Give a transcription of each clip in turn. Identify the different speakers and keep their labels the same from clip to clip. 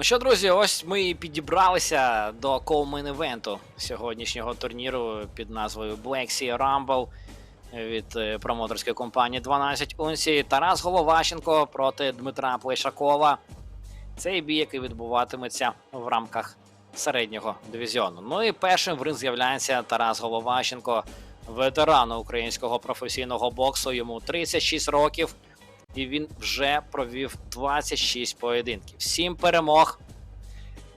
Speaker 1: Ну що, друзі, ось ми і підібралися до коумен івенту сьогоднішнього турніру під назвою Black Sea Rumble від е, промоутерської компанії 12 унцій. Тарас Головащенко проти Дмитра Плешакова. Цей бій, який відбуватиметься в рамках середнього дивізіону. Ну і першим в ринг з'являється Тарас Головащенко, ветеран українського професійного боксу. Йому 36 років і він вже провів 26 поєдинків, 7 перемог,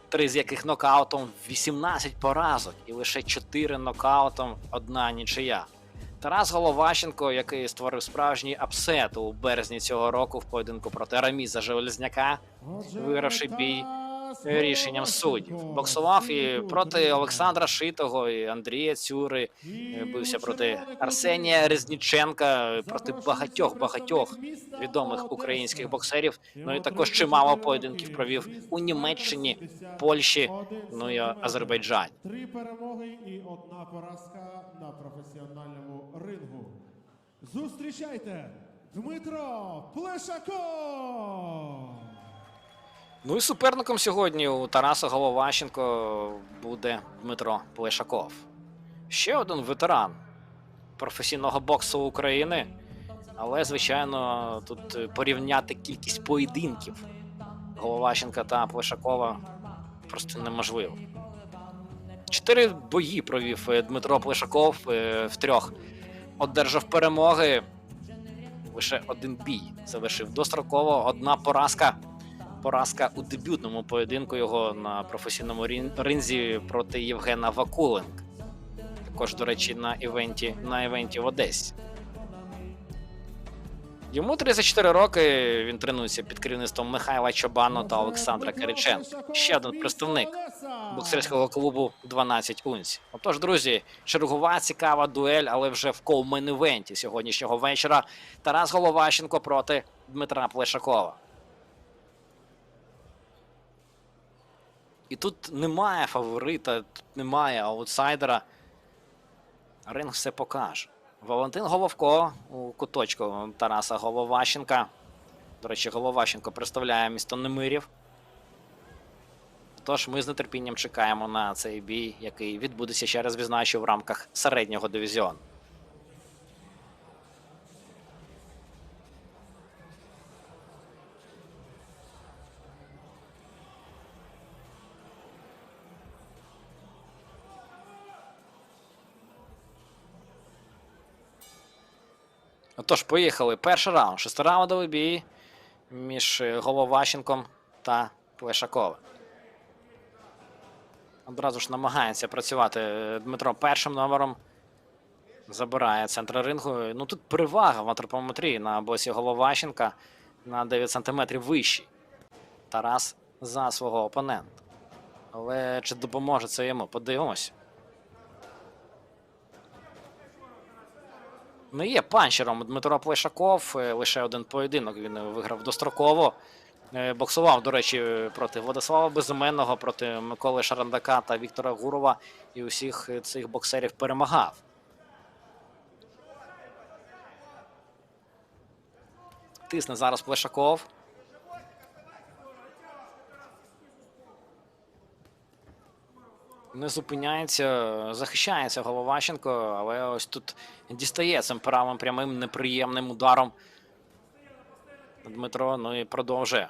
Speaker 1: 3 з яких нокаутом, 18 поразок і лише 4 нокаутом, одна нічия. Тарас Головащенко, який створив справжній апсет у березні цього року в поєдинку проти Раміза Железняка, вигравши бій рішенням суддів. Боксував і проти Олександра Шитого і Андрія Цюри. е, Бився проти Арсенія Резніченка, проти багатьох багатьох відомих українських боксерів. Ну і також чимало поєдинків провів у Німеччині, Польщі, ну і Азербайджані.
Speaker 2: Три перемоги і одна поразка на професіональному рингу. Зустрічайте Дмитро Плешаков!
Speaker 1: Ну і суперником сьогодні у Тараса Головащенко буде Дмитро Плешаков. Ще один ветеран професійного боксу України. Але, звичайно, тут порівняти кількість поєдинків Головащенка та Плешакова просто неможливо. Чотири бої провів е, Дмитро Плешаков е, в трьох. Одержав перемоги. Лише один бій завершив достроково. Одна поразка. Поразка у дебютному поєдинку його на професійному ринзі проти Євгена Вакуленка. Також, до речі, на івенті, на івенті в Одесі. Йому 34 роки. Він тренується під керівництвом Михайла Чобану та Олександра Кириченка. Ще один представник боксерського клубу 12 унцій. Отож, друзі, чергова цікава дуель, але вже в коумен івенті сьогоднішнього вечора. Тарас Головащенко проти Дмитра Плешакова. І тут немає фаворита, тут немає аутсайдера. Ринг все покаже. Валентин Головко у куточку Тараса Головащенка. До речі, Головащенко представляє місто Немирів. Тож ми з нетерпінням чекаємо на цей бій, який відбудеться ще раз відзначу в рамках середнього дивізіону. Отож, поїхали. Перший раунд. Шестираундовий бій між е, Головащенком та Плешаковим. Одразу ж намагається працювати е, Дмитро першим номером. Забирає центр рингу. Ну тут перевага в антропометрії на боці Головащенка на 9 см вищий. Тарас за свого опонента. Але чи допоможе це йому? Подивимось. Не є панчером Дмитро Плешаков. е, Лише один поєдинок він виграв достроково. Е, Боксував, до речі, проти Владислава Безіменного, проти Миколи Шарандака та Віктора Гурова. І усіх е, цих боксерів перемагав. Тисне зараз Плешаков. Не зупиняється, захищається Головащенко, але ось тут дістає цим правим прямим неприємним ударом Дмитро, ну і продовжує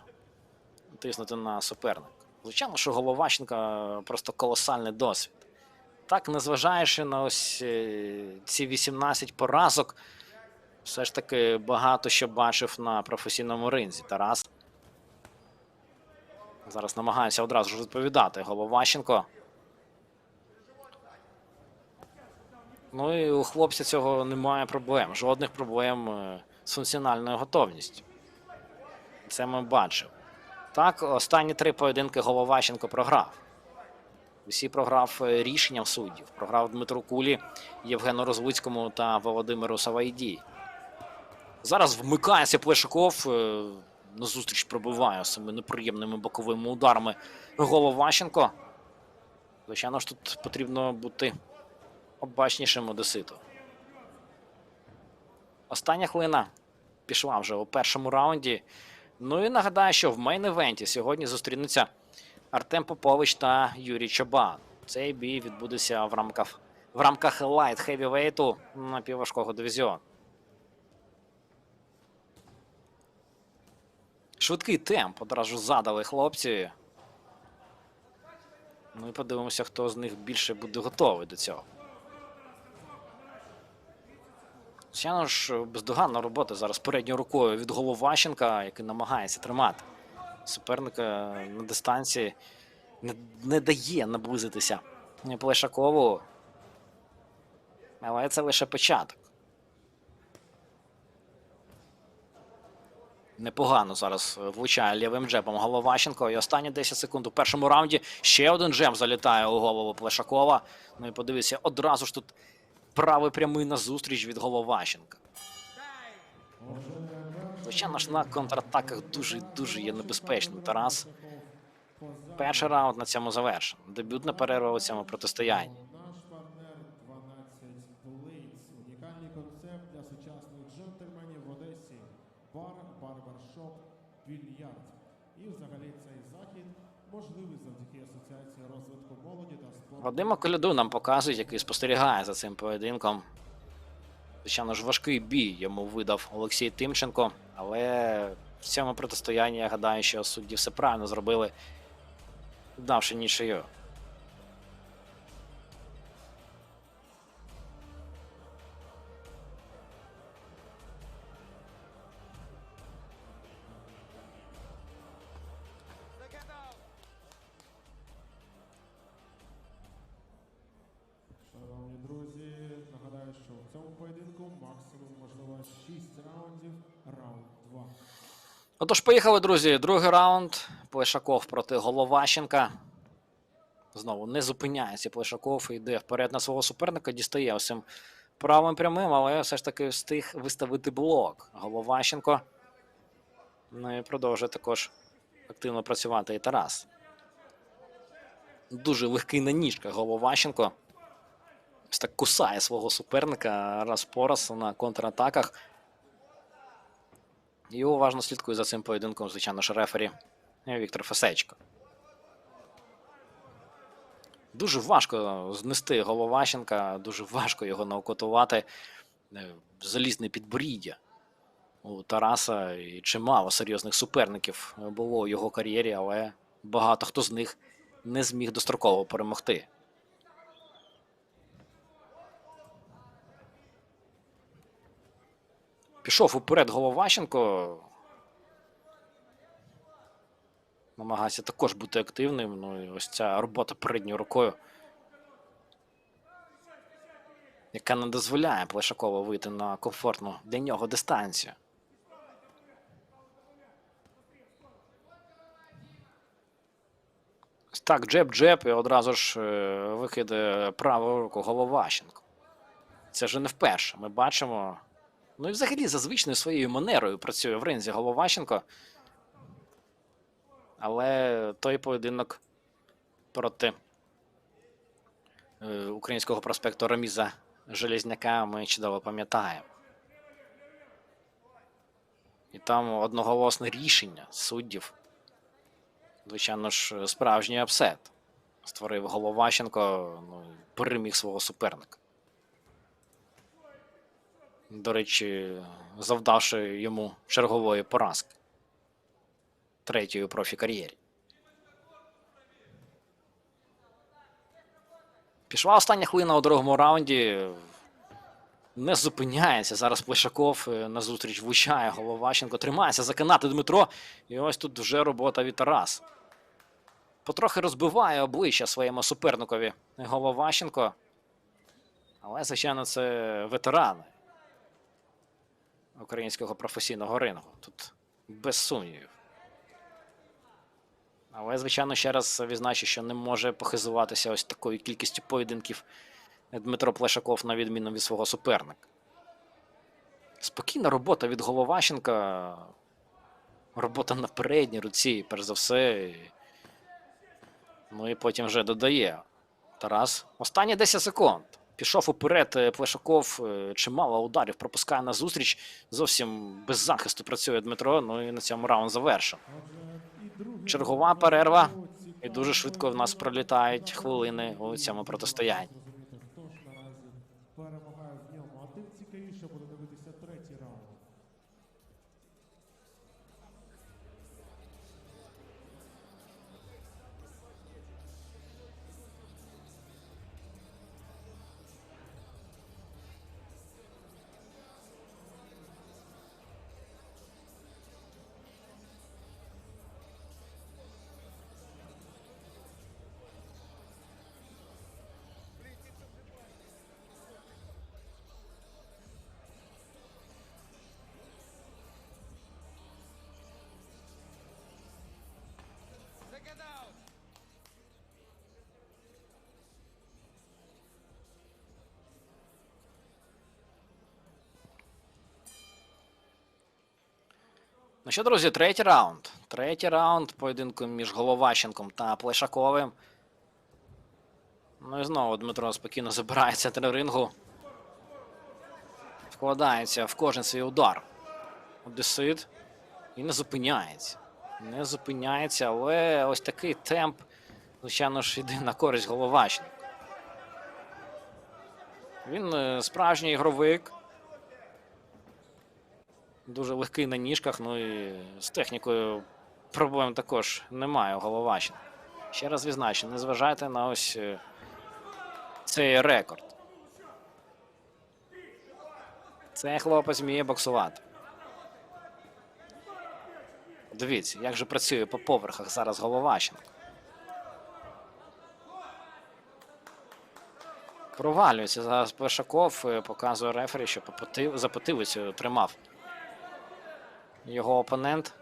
Speaker 1: тиснути на суперника. Звичайно, що Головащенка просто колосальний досвід. Так, незважаючи на ось е, ці 18 поразок, все ж таки багато що бачив на професійному ринзі. Тарас. Зараз намагається одразу ж відповідати Головащенко. Ну і у хлопця цього немає проблем. Жодних проблем е, з функціональною готовністю. Це ми бачимо. Так, останні три поєдинки Головащенко програв. Усі програв е, рішенням суддів. Програв Дмитру Кулі, Євгену Розвицькому та Володимиру Савайді. Зараз вмикається Плешаков. е, Назустріч пробиває цими неприємними боковими ударами Головащенко. Звичайно ж, тут потрібно бути обачнішим Одеситу. Остання хвилина пішла вже у першому раунді. Ну і нагадаю, що в мейн-івенті сьогодні зустрінуться Артем Попович та Юрій Чобан. Цей бій відбудеться в рамках в рамках лайт хевівейту напівважкого дивізіону. Швидкий темп одразу задали хлопці. Ну і подивимося, хто з них більше буде готовий до цього. Звичайно ж, бездоганна робота зараз передньою рукою від Головащенка, який намагається тримати суперника на дистанції, не, не дає наблизитися Плешакову. Але це лише початок. Непогано зараз влучає лівим джебом Головащенко. І останні 10 секунд у першому раунді ще один джеб залітає у голову Плешакова. Ну і подивіться, одразу ж тут правий прямий назустріч від Головащенка. Звичайно ж на контратаках дуже дуже є небезпечним Тарас. Перший раунд на цьому завершено. Дебютна перерва у цьому протистоянні.
Speaker 2: Наш партнер 12 Blades. Унікальний концепт для сучасних джентльменів в Одесі. Бар, барбершоп, більярд. І взагалі цей захід можливий завдяки Асоціації розвитку.
Speaker 1: Вадима Коляду нам показують, який спостерігає за цим поєдинком. Звичайно ж, важкий бій йому видав Олексій Тимченко, але в цьому протистоянні я гадаю, що судді все правильно зробили, давши нічию. Отож, поїхали, друзі. Другий раунд. Плешаков проти Головащенка. Знову не зупиняється Плешаков йде вперед на свого суперника, дістає цим правим прямим, але все ж таки встиг виставити блок. Головащенко. Ну і продовжує також активно працювати і Тарас. Дуже легкий на ніжках Головащенко. Ось так кусає свого суперника раз по раз на контратаках. І уважно слідкує за цим поєдинком, звичайно ж, рефері Віктор Фесечко. Дуже важко знести Головащенка, дуже важко його наукотувати. Е, Залізне підборіддя у Тараса і чимало серйозних суперників було у його кар'єрі, але багато хто з них не зміг достроково перемогти. Пішов уперед Головащенко. Намагається також бути активним. Ну і ось ця робота передньою рукою. Яка не дозволяє Плешакову вийти на комфортну для нього дистанцію. Так, джеб-джеб і одразу ж е, викиде праву руку Головащенко. Це вже не вперше. Ми бачимо. Ну і взагалі за звичною своєю манерою працює в ринзі Головащенко. Але той поєдинок проти е, українського проспекту Раміза Железняка ми чудово пам'ятаємо. І там одноголосне рішення суддів. Звичайно ж, справжній апсет. Створив Головащенко, ну, переміг свого суперника. До речі, завдавши йому чергової поразки. Третьої у профі-кар'єрі. Пішла остання хвилина у другому раунді. Не зупиняється. Зараз Плешаков е, назустріч влучає Головащенко. Тримається за канати Дмитро. І ось тут вже робота від Тарас. Потрохи розбиває обличчя своєму суперникові Головащенко. Але, звичайно, це ветерани українського професійного рингу. Тут без сумнівів. Але, звичайно, ще раз відзначу, що не може похизуватися ось такою кількістю поєдинків Дмитро Плешаков, на відміну від свого суперника. Спокійна робота від Головащенка. Робота на передній руці, перш за все. Ну і потім вже додає. Тарас. Останні 10 секунд. Пішов уперед е, Плешаков, е, чимало ударів пропускає на зустріч. Зовсім без захисту працює Дмитро. Ну і на цьому раунд
Speaker 2: другий
Speaker 1: Чергова перерва. І дуже швидко в нас пролітають хвилини у цьому протистоянні. Що, друзі, третій раунд. Третій раунд поєдинку між Головащенком та Плешаковим. Ну і знову Дмитро спокійно забирає центр рингу. Вкладається в кожен свій удар. Одесит. І не зупиняється. Не зупиняється, але ось такий темп, звичайно ж, йде на користь Головащенка. Він е, справжній ігровик. Дуже легкий на ніжках, ну і з технікою проблем також немає у Головащина. Ще раз відзначу, не зважайте на ось е, цей рекорд. Цей хлопець вміє боксувати. Дивіться, як же працює по поверхах зараз Головащенко. Провалюється зараз Плешаков, е, показує рефері, що по за потилицю тримав його опонент.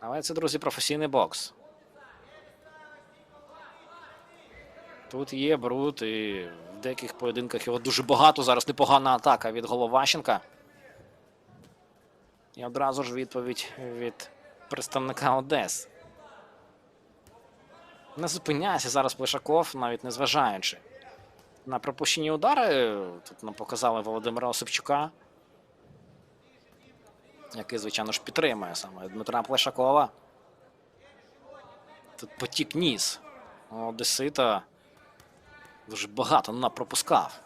Speaker 1: Але це, друзі, професійний бокс. Тут є бруд, і в деяких поєдинках його дуже багато. Зараз непогана атака від Головащенка. І одразу ж відповідь від представника Одес. Не зупиняється зараз Плешаков, навіть не зважаючи. На пропущені удари тут нам показали Володимира Осипчука який, звичайно ж, підтримує саме Дмитра Плешакова. Тут потік ніс. Одесита дуже багато напропускав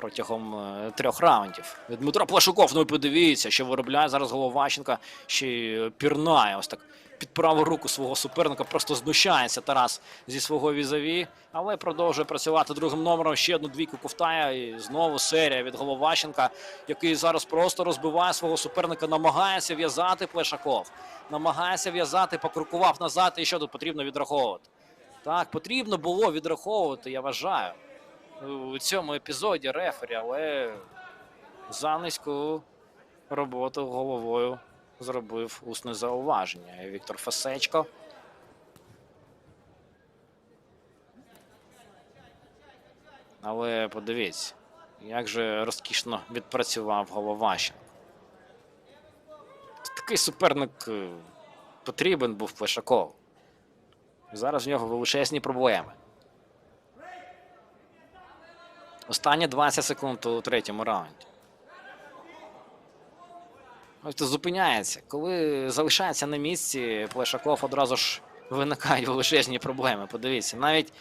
Speaker 1: протягом е, трьох раундів. Дмитро Плешаков, ну подивіться, що виробляє зараз Головащенка, ще е, пірнає ось так під праву руку свого суперника. Просто знущається Тарас зі свого візаві, але продовжує працювати другим номером. Ще одну двійку ковтає. І знову серія від Головащенка, який зараз просто розбиває свого суперника, намагається в'язати Плешаков. Намагається в'язати, покрукував назад. І що тут потрібно відраховувати? Так, потрібно було відраховувати, я вважаю. У цьому епізоді рефері, але за низьку роботу головою зробив усне зауваження. Віктор Фасечко. Але подивіться, як же розкішно відпрацював Головащенко. Такий суперник е, потрібен був Плешаков. Зараз в нього величезні проблеми. Останні 20 секунд у третьому раунді. Ось то зупиняється. Коли залишається на місці, Плешаков одразу ж виникають величезні проблеми. Подивіться, навіть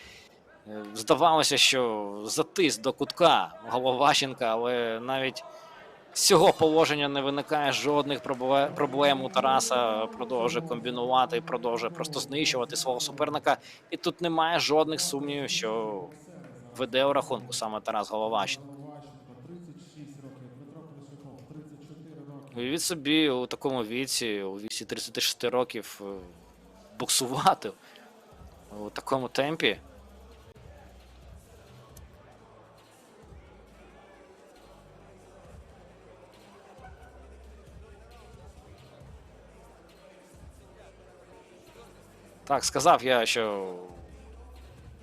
Speaker 1: е, здавалося, що затис до кутка Головащенка, але навіть з цього положення не виникає жодних проблем у Тараса. Продовжує комбінувати, продовжує просто знищувати свого суперника. І тут немає жодних сумнівів, що веде у рахунку саме Тарас Головащенко.
Speaker 2: Головащенко 36 років, Дмитро Плешаков 34 роки.
Speaker 1: Уявіть собі у такому віці, у віці 36 років, е, боксувати у такому темпі. Так, сказав я, що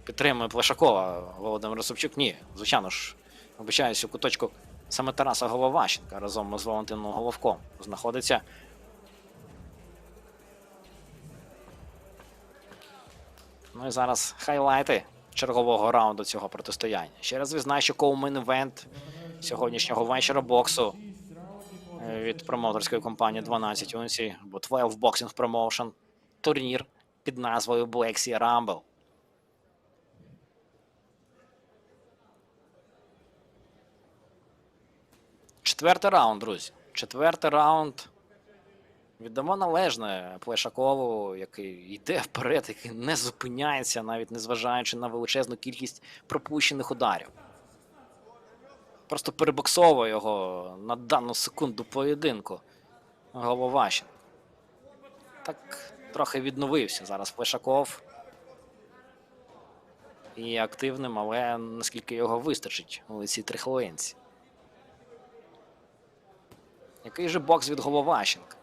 Speaker 1: підтримує Плешакова Володимир Собчук. Ні, звичайно ж, обичаюсь у куточку саме Тараса Головащенка разом з Валентином Головком знаходиться. Ну і зараз хайлайти чергового раунду цього протистояння. Ще раз відзначу, що коумен івент сьогоднішнього вечора боксу е, від промоутерської компанії 12 унцій, або 12 Boxing Promotion, турнір під назвою Black Sea Rumble. Четвертий раунд, друзі. Четвертий раунд. Віддамо належне Плешакову, який йде вперед, який не зупиняється, навіть незважаючи на величезну кількість пропущених ударів. Просто перебоксовує його на дану секунду поєдинку. Головашин. Так трохи відновився зараз Плешаков. І активним, але наскільки його вистачить у цій трихлинці. Який же бокс від Головащенка?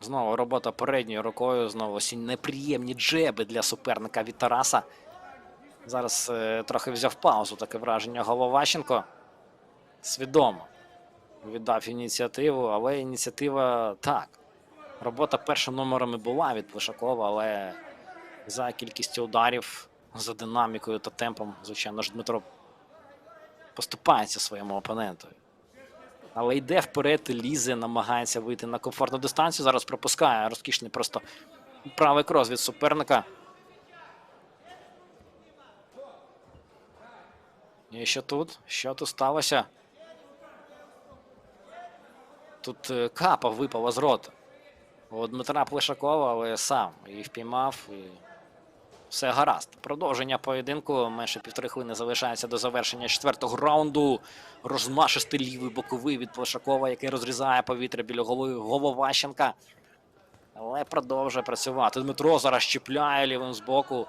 Speaker 1: Знову робота передньою рукою, знову всі неприємні джеби для суперника від Тараса. Зараз е, трохи взяв паузу, таке враження Головащенко. Свідомо віддав ініціативу, але ініціатива так. Робота першим номером і була від Плешакова, але за кількістю ударів, за динамікою та темпом, звичайно ж, Дмитро поступається своєму опоненту. Але йде вперед, лізе, намагається вийти на комфортну дистанцію. Зараз пропускає розкішний просто правий крос від суперника. І що тут? Що тут сталося? Тут е, капа випала з рота. У Дмитра Плешакова, але сам її впіймав і все гаразд. Продовження поєдинку. Менше півтори хвилини залишається до завершення четвертого раунду. Розмашистий лівий боковий від Плешакова, який розрізає повітря біля голови Головащенка. Але продовжує працювати. Дмитро зараз чіпляє лівим з боку.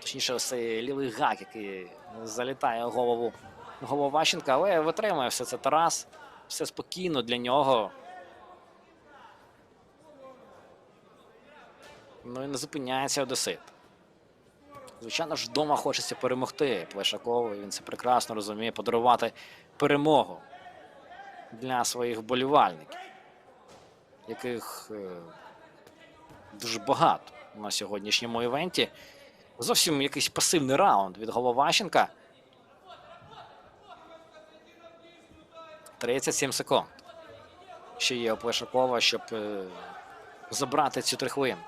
Speaker 1: Точніше, цей лівий гак, який залітає голову Головащенка. Але витримує все це Тарас. Все спокійно для нього. Ну і не зупиняється Одесит. Звичайно ж, вдома хочеться перемогти Плешакову. Він це прекрасно розуміє, подарувати перемогу для своїх вболівальників, яких е, дуже багато на сьогоднішньому івенті. Зовсім якийсь пасивний раунд від Головащенка. 37 секунд. Ще є у Плешакова, щоб е, забрати цю трихвину.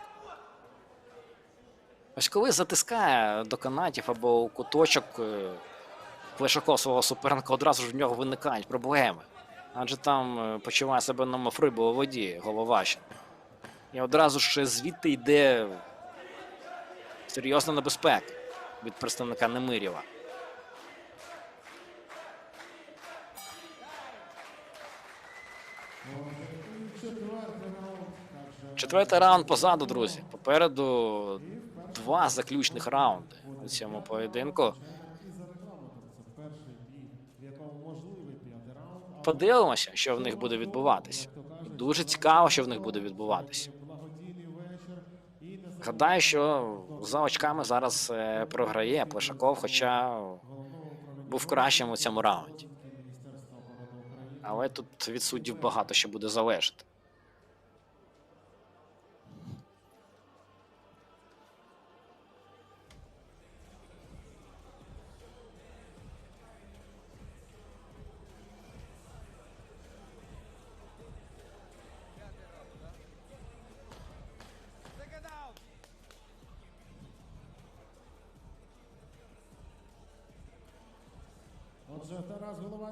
Speaker 1: Ось коли затискає до канатів або у куточок е, Плешаков свого суперника, одразу ж в нього виникають проблеми. Адже там е, почуває себе на рибу у воді, Головащин. І одразу ж звідти йде серйозна небезпека від представника Немирєва.
Speaker 2: Четвертий раунд
Speaker 1: позаду, друзі. Попереду два заключних раунди у цьому поєдинку. Подивимося, що в них буде відбуватися. Дуже цікаво, що в них буде відбуватися. Гадаю, що за очками зараз е, програє Плешаков, хоча був кращим у цьому раунді. Але тут від суддів багато що буде залежати.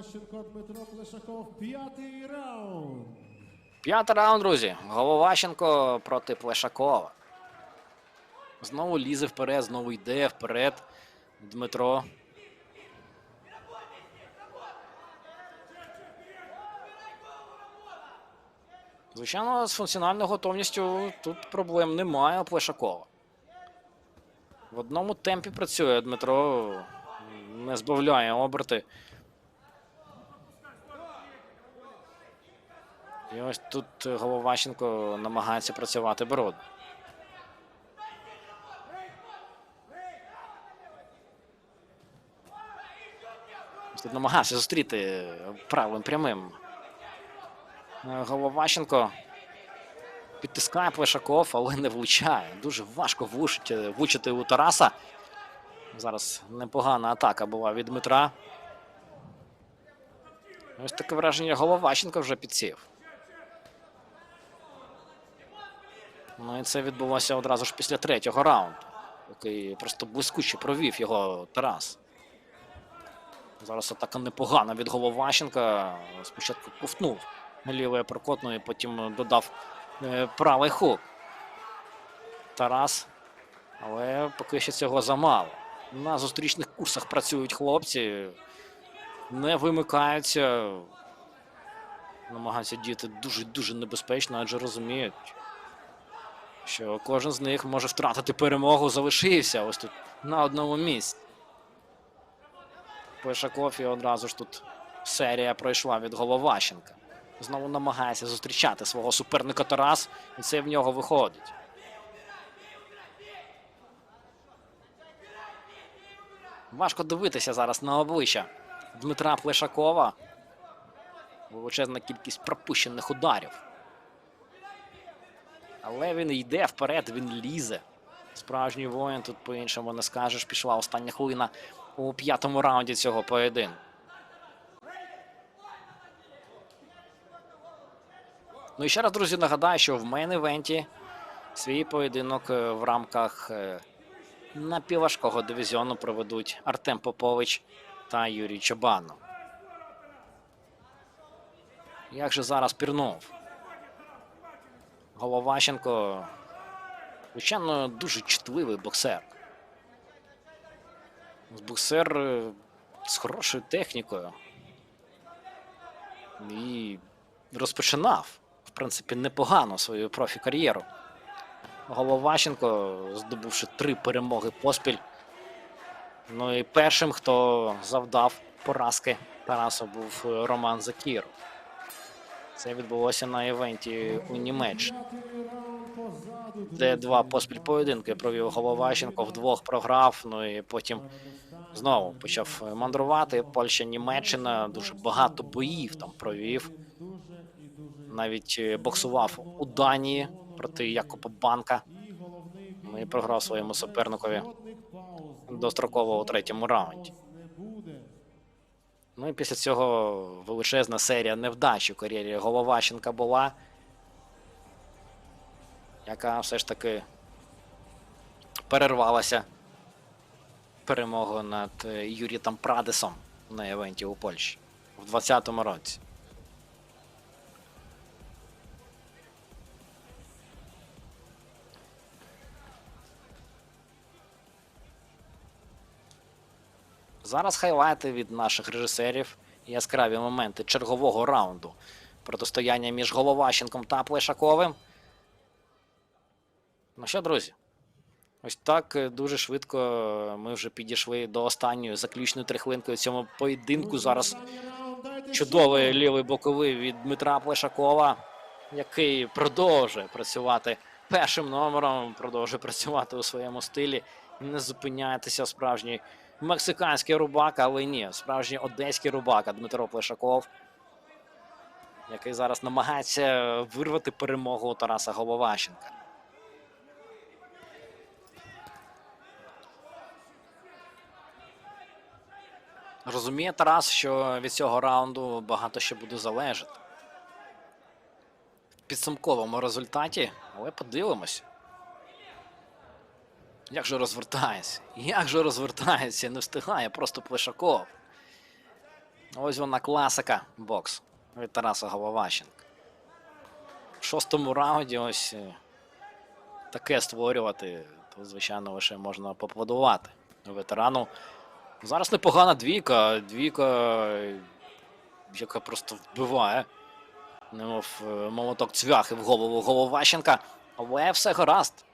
Speaker 2: Головащенко, Дмитро Плешаков, п'ятий раунд.
Speaker 1: П'ятий раунд, друзі. Головащенко проти Плешакова. Знову лізе вперед, знову йде вперед. Дмитро. Звичайно, з функціональною готовністю тут проблем немає у Плешакова. В одному темпі працює Дмитро, не збавляє оберти. І ось тут Головащенко намагається працювати бороду. Ось Тут намагався зустріти правим прямим. Е, Головащенко. Підтискає Плешаков, але не влучає. Дуже важко влучити, влучити у Тараса. Зараз непогана атака була від Дмитра. Ось таке враження Головаченко вже підсів. Ну і це відбулося одразу ж після третього раунду, який просто блискуче провів його Тарас. Зараз атака непогана від Головаченка. Спочатку ковтнув лівою прокотною, потім додав е, правий хук. Тарас. Але поки що цього замало. На зустрічних курсах працюють хлопці, не вимикаються, намагаються діяти дуже-дуже небезпечно, адже розуміють, що кожен з них може втратити перемогу, залишився ось тут на одному місці. Пешаков і одразу ж тут серія пройшла від Головащенка. Знову намагається зустрічати свого суперника Тарас, і це в нього виходить. Важко дивитися зараз на обличчя Дмитра Плешакова. Величезна кількість пропущених ударів. Але він йде вперед, він лізе. Справжній воїн тут по-іншому не скажеш. Пішла остання хвилина у п'ятому раунді цього поєдинку. Ну і ще раз, друзі, нагадаю, що в мейн-івенті свій поєдинок е, в рамках е, напівважкого дивізіону проведуть Артем Попович та Юрій Чобанов. Як же зараз пірнув? Головащенко, звичайно, дуже чутливий боксер. Боксер е, з хорошою технікою. І розпочинав, в принципі, непогано свою профі-кар'єру. Головащенко, здобувши три перемоги поспіль. Ну і першим, хто завдав поразки Тарасу, був Роман Закіров. Це відбулося на івенті у Німеччині, де два поспіль поєдинки провів Головащенко, вдвох програв. Ну і потім знову почав мандрувати. Польща, Німеччина, дуже багато боїв там провів. Навіть е, боксував у Данії проти Якоба Банка. Ну і програв своєму суперникові достроково у третьому раунді. Ну і після цього величезна серія невдач у кар'єрі Головащенка була, яка все ж таки перервалася перемогою над е, Юрітом Прадесом на івенті у Польщі в 2020 році. Зараз хайлайти від наших режисерів і яскраві моменти чергового раунду протистояння між Головащенком та Плешаковим. Ну що, друзі? Ось так е, дуже швидко ми вже підійшли до останньої заключної трихлинки у цьому поєдинку. Зараз чудовий лівий боковий від Дмитра Плешакова, який продовжує працювати першим номером, продовжує працювати у своєму стилі, не зупиняйтеся справжній мексиканський рубак, але ні, справжній одеський рубака Дмитро Плешаков, який зараз намагається вирвати перемогу у Тараса Головащенка. Розуміє Тарас, що від цього раунду багато ще буде залежати. В підсумковому результаті, але подивимось. Як же розвертається? Як же розвертається? Не встигає просто Плешаков. Ось вона класика бокс від Тараса Головащенка. В шостому раунді ось е, таке створювати, то, звичайно, лише можна поаплодувати ветерану. Зараз непогана двійка. Двійка, е, яка просто вбиває. Немов е, молоток цвяхи в голову Головащенка. Але все гаразд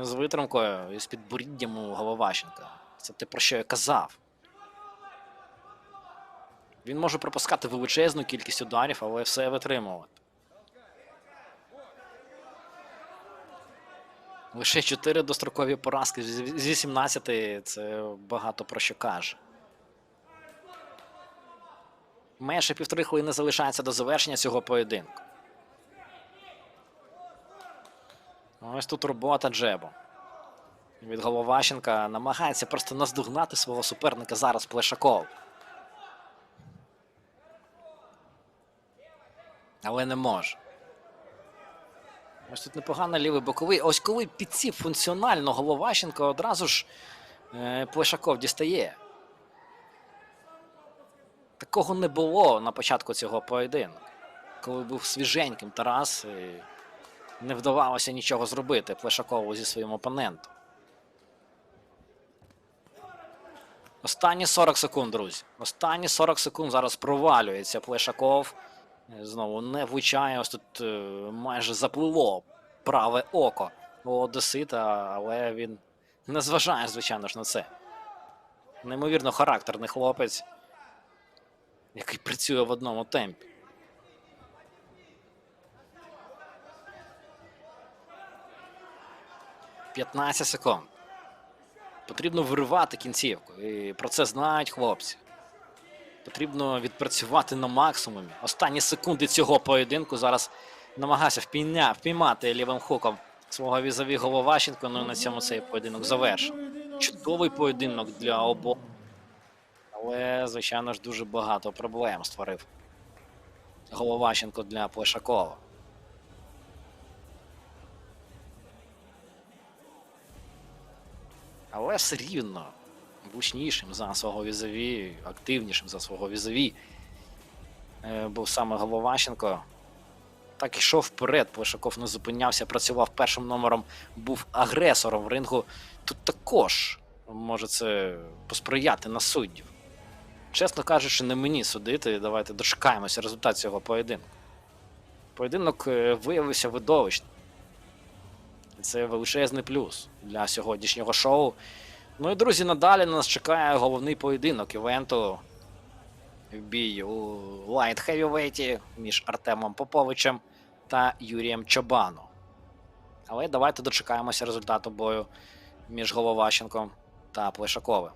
Speaker 1: з витримкою і з підборіддям у Головащенка. Це те, про що я казав. Він може пропускати величезну кількість ударів, але все витримувати. Лише 4 дострокові поразки з 18 це багато про що каже. Менше півтори хвилини залишається до завершення цього поєдинку. Ось тут робота Джебо. Від Головащенка намагається просто наздогнати свого суперника зараз Плешаков. Але не може. Ось тут непогано лівий боковий. Ось коли підсів функціонально Головащенко, одразу ж е, Плешаков дістає. Такого не було на початку цього поєдинку. Коли був свіженьким Тарас, і не вдавалося нічого зробити Плешакову зі своїм опонентом. Останні 40 секунд, друзі. Останні 40 секунд зараз провалюється Плешаков. Знову не влучає. Ось тут е, майже запливло праве око у Одесита, але він не зважає, звичайно ж, на це. Неймовірно характерний хлопець, який працює в одному темпі. П'ятнадцять секунд. Потрібно виривати кінцівку. І про це знають хлопці. Потрібно відпрацювати на максимумі. Останні секунди цього поєдинку зараз намагався впійня, впіймати лівим хуком свого візові Головащенко. Ну і на цьому цей поєдинок завершив. Чудовий поєдинок для обох. Але, звичайно ж, дуже багато проблем створив Головащенко для Плешакова. Але все рівно влучнішим за свого візові, активнішим за свого візові е, був саме Головащенко. Так йшов вперед, Плешаков не зупинявся, працював першим номером, був агресором в рингу. Тут також може це посприяти на суддів. Чесно кажучи, не мені судити. Давайте дочекаємося результат цього поєдинку. Поєдинок е, виявився видовищним. Це величезний плюс для сьогоднішнього шоу. Ну і друзі, надалі нас чекає головний поєдинок івенту. Бій у лайт хевівейті між Артемом Поповичем та Юрієм Чобаном. Але давайте дочекаємося результату бою між Головащенком та Плешаковим.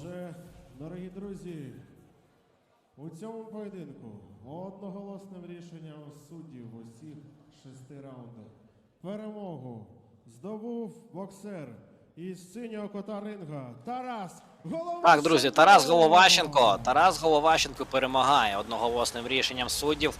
Speaker 2: Отже, дорогі друзі, у цьому поєдинку одноголосним рішенням суддів усіх шести раундах перемогу здобув боксер із синього кота ринга Тарас Головащенко.
Speaker 1: Так, друзі, Тарас Головащенко. Тарас Головащенко перемагає одноголосним рішенням суддів.